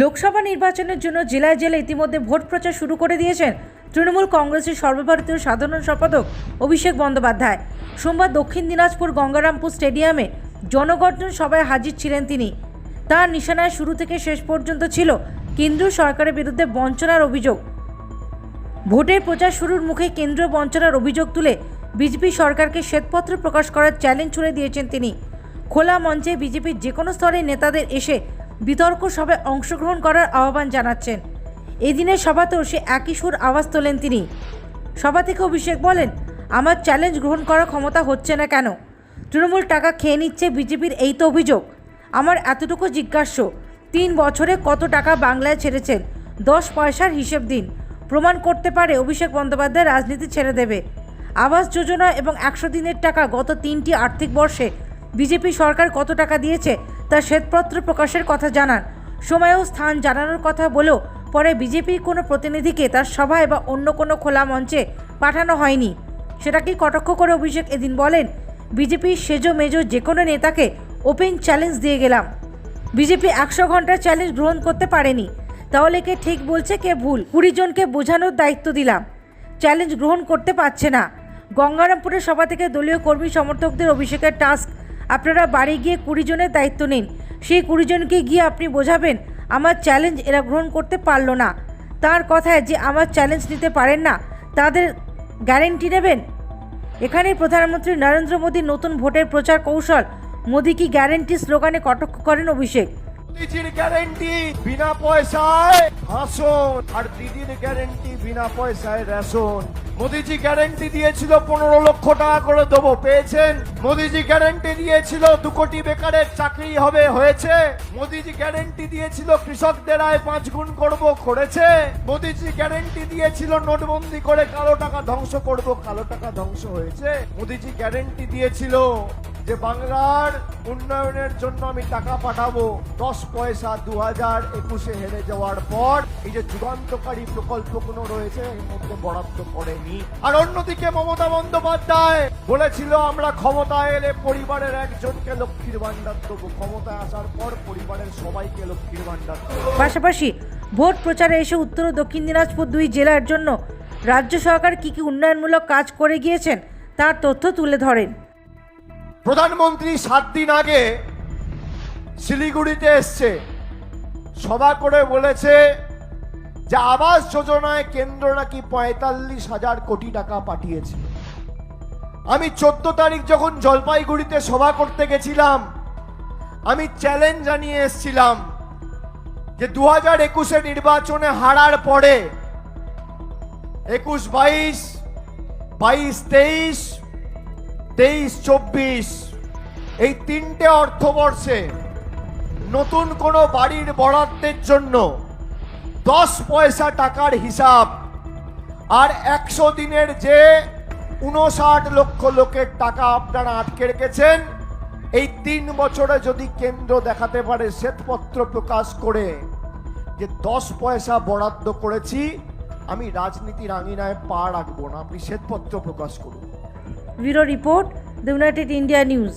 লোকসভা নির্বাচনের জন্য জেলায় জেলায় ইতিমধ্যে ভোট প্রচার শুরু করে দিয়েছেন তৃণমূল কংগ্রেসের সর্বভারতীয় সাধারণ সম্পাদক অভিষেক বন্দ্যোপাধ্যায়। সোমবার দক্ষিণ দিনাজপুর গঙ্গারামপুর স্টেডিয়ামে জনগর্জন সভায় হাজির ছিলেন তিনি। তার নিশানায় শুরু থেকে শেষ পর্যন্ত ছিল কেন্দ্রীয় সরকারের বিরুদ্ধে বঞ্চনার অভিযোগ। ভোটের প্রচার শুরুর মুখে কেন্দ্রীয় বঞ্চনার অভিযোগ তুলে বিজেপি সরকারকে শ্বেতপত্র প্রকাশ করার চ্যালেঞ্জ ছুড়ে দিয়েছেন তিনি। খোলা মঞ্চে বিজেপির যে কোনো স্তরের নেতাদের এসে বিতর্ক সভায় অংশগ্রহণ করার আহ্বান জানাচ্ছেন। এদিনের সভাতেও সে একই সুর আওয়াজ তোলেন তিনি। সভা থেকে অভিষেক বলেন, আমার চ্যালেঞ্জ গ্রহণ করার ক্ষমতা হচ্ছে না কেন? তৃণমূল টাকা খেয়ে নিচ্ছে বিজেপির এই তো অভিযোগ। আমার এতটুকু জিজ্ঞাস্য, তিন বছরে কত টাকা বাংলায় ছেড়েছেন? দশ পয়সার হিসেব দিন। প্রমাণ করতে পারে অভিষেক বন্দ্যোপাধ্যায় রাজনীতি ছেড়ে দেবে। আবাস যোজনা এবং একশো দিনের টাকা গত তিনটি আর্থিক বর্ষে বিজেপি সরকার কত টাকা দিয়েছে তার শ্বেতপত্র প্রকাশের কথা জানান। সময় ও স্থান জানানোর কথা বলেও পরে বিজেপির কোনো প্রতিনিধিকে তার সভায় বা অন্য কোনো খোলা মঞ্চে পাঠানো হয়নি। সেটাকেই কটাক্ষ করে অভিষেক এদিন বলেন বিজেপির সেজো মেজো যে কোনো নেতাকে ওপেন চ্যালেঞ্জ দিয়ে গেলাম। বিজেপি একশো ঘণ্টার চ্যালেঞ্জ গ্রহণ করতে পারেনি। তাহলে কে ঠিক বলছে, কে ভুল? কুড়ি জনকে বোঝানোর দায়িত্ব দিলাম। চ্যালেঞ্জ গ্রহণ করতে পারছে না। গঙ্গারামপুরের সভা থেকে দলীয় কর্মী সমর্থকদের অভিষেকের টাস্ক আপনারা বাড়ি গিয়ে কুড়ি জনের দায়িত্ব নিন। সেই কুড়ি জনকে গিয়ে আপনি বোঝাবেন, আমার চ্যালেঞ্জ এরা গ্রহণ করতে পারল না। তার কথায় যে আমার চ্যালেঞ্জ নিতে পারেন না, তাদের গ্যারেন্টি নেবেন? এখানে প্রধানমন্ত্রী নরেন্দ্র মোদীর নতুন ভোটের প্রচার কৌশল, মোদী কি গ্যারেন্টি স্লোগানে কটক্ষ করেন অভিষেক? মোদিজির গ্যারেন্টি বিনা পয়সায় হাসন আর দিদির গ্যারেন্টি বিনা পয়সায় রেশন। মোদিজি গ্যারেন্টি দিয়েছিল পনেরো লক্ষ টাকা করে দেবো, পেয়েছেন? মোদিজি গ্যারেন্টি দিয়েছিল দু কোটি বেকারের চাকরি হবে, হয়েছে? মোদিজি গ্যারেন্টি দিয়েছিল কৃষকদের আয় পাঁচ গুণ করব, করেছে? মোদিজি গ্যারেন্টি দিয়েছিল নোটবন্দি করে কালো টাকা ধ্বংস করব, কালো টাকা ধ্বংস হয়েছে? মোদিজি গ্যারেন্টি দিয়েছিল যে বাংলার উন্নয়নের জন্য আমি টাকা পাঠাবো, দশ পয়সা দু হাজার একুশে হেরে যাওয়ার পর এই যে যুগান্তকারী প্রকল্পগুলো রয়েছে, এর মধ্যে বরাদ্দ করেনি। আর অন্যদিকে মমতা বন্দ্যোপাধ্যায় বলেছিল, আমরা ক্ষমতায় এলে পরিবারের একজনকে লক্ষ্মীর ভান্ডার দেবো। ক্ষমতায় আসার পর পরিবারের সবাইকে লক্ষ্মীর ভান্ডার পাশাপাশি ভোট প্রচারে এসে উত্তর ও দক্ষিণ দিনাজপুর দুই জেলার জন্য রাজ্য সরকার কী কী উন্নয়নমূলক কাজ করে গিয়েছেন, তার তথ্য তুলে ধরেন। প্রধানমন্ত্রী সাত দিন আগে শিলিগুড়িতে এসছে। সভা করে বলেছে যে আবাস যোজনায় কেন্দ্র নাকি পঁয়তাল্লিশ হাজার কোটি টাকা পাঠিয়েছে আমি চোদ্দ তারিখ যখন জলপাইগুড়িতে সভা করতে গেছিলাম, আমি চ্যালেঞ্জ জানিয়ে এসছিলাম যে দু হাজার একুশে নির্বাচনে হারার পরে একুশ, বাইশ বাইশ, তেইশ তেইশ, চব্বিশ, এই তিনটে অর্থবর্ষে নতুন কোনো বাড়ির বরাদ্দের জন্য দশ পয়সা টাকার হিসাব আর একশো দিনের যে উনষাট লক্ষ লোকের টাকা আপনারা আটকে রেখেছেন, এই তিন বছরে যদি কেন্দ্র দেখাতে পারে, শ্বেতপত্র প্রকাশ করে যে দশ পয়সা বরাদ্দ করেছি, আমি রাজনীতির আঙিনায় পা রাখব না। আপনি শ্বেতপত্র প্রকাশ করুন। bureau report the United India News